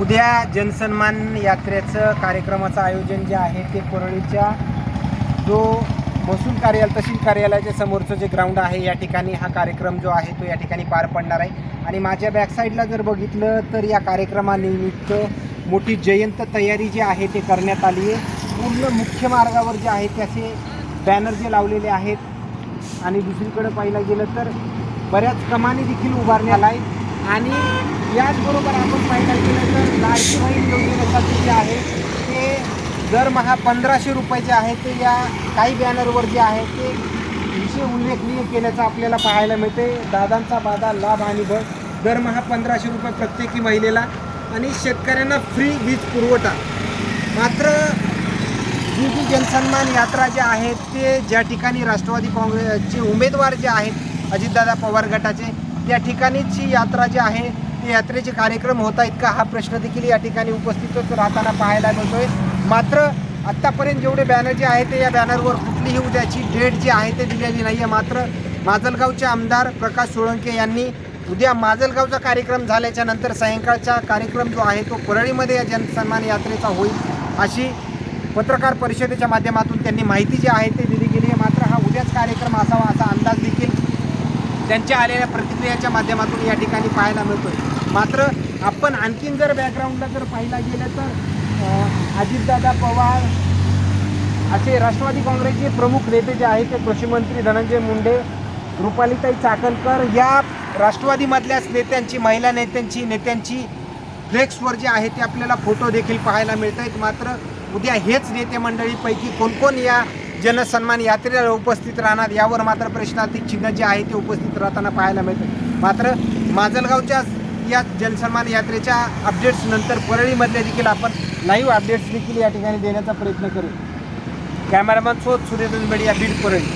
उद्या जनसन्मान यात्रेचं कार्यक्रमाचं आयोजन जे आहे ते परळीच्या जो महसूल कार्यालय तहसील कार्यालयाच्या समोरचं जे ग्राउंड आहे या ठिकाणी हा कार्यक्रम जो आहे तो या ठिकाणी पार पडणार आहे. आणि माझ्या बॅकसाईडला जर बघितलं तर या कार्यक्रमानिमित्त मोठी जयंत तयारी जी आहे ते करण्यात आली आहे. पूर्ण मुख्य मार्गावर जे आहे त्याचे बॅनर जे लावलेले आहेत. आणि दुसरीकडे पाहिलं गेलं तर बऱ्याच कमानी देखील उभारण्यात आला आहे आणि याचबरोबर आपण पाहिलं गेलं तर लाडकी बहीण जे आहे ते दरमहा पंधराशे रुपये जे आहे ते या काही बॅनरवर जे आहे ते विषय उल्लेखनीय केल्याचं आपल्याला पाहायला मिळते. दादांचा बाधा लाभ आणि भर दरमहा पंधराशे रुपये प्रत्येकी महिलेला आणि शेतकऱ्यांना फ्री वीज पुरवठा. मात्र ही जी जनसन्मान यात्रा जे आहेत ते ज्या ठिकाणी राष्ट्रवादी काँग्रेसचे उमेदवार जे आहेत अजितदादा पवार गटाचे त्या ठिकाणीच ही यात्रा जी आहे यात्रेचे कार्यक्रम होता इतका हा प्रश्न देखील या ठिकाणी उपस्थितच राहताना पाहायला मिळतोय. मात्र आत्तापर्यंत जेवढे बॅनर जे आहे ते या बॅनरवर कुठलीही उद्याची डेट जी आहे ते दिलेली नाही आहे मात्र माजलगावचे आमदार प्रकाश सोळंके यांनी उद्या माजलगावचा कार्यक्रम झाल्याच्यानंतर सायंकाळचा कार्यक्रम जो आहे तो परळीमध्ये या जनसन्मान यात्रेचा होईल अशी पत्रकार परिषदेच्या माध्यमातून त्यांनी माहिती जी आहे ते दिली गेली आहे. मात्र हा उद्याच कार्यक्रम असावा असा अंदाज देखील त्यांच्या आलेल्या प्रतिक्रियाच्या माध्यमातून या ठिकाणी पाहायला मिळतोय. मात्र आपण आणखीन जर बॅकग्राऊंडला जर पाहिला गेलं तर अजितदादा पवार असे राष्ट्रवादी काँग्रेसचे प्रमुख नेते जे आहेत ते कृषीमंत्री धनंजय मुंडे रुपालीताई चाकणकर या राष्ट्रवादीमधल्याच नेत्यांची महिला नेत्यांची नेत्यांची फ्लेक्सवर जे आहे ते आपल्याला फोटो देखील पाहायला मिळत आहेत मात्र उद्या हेच नेते मंडळीपैकी कोणकोण या जनसन्मान यात्रेला उपस्थित राहणार यावर मात्र प्रश्नार्थी चिन्ह जे आहे ते उपस्थित राहताना पाहायला मिळतं मात्र माजलगावच्या या जनसन्मान यात्रेच्या अपडेट्स नंतर परळीमधले देखील आपण लाईव्ह अपडेट्स देखील या ठिकाणी देण्याचा प्रयत्न करू. कॅमेरामॅन शोध सूर्यदन मीडिया बीड परळी.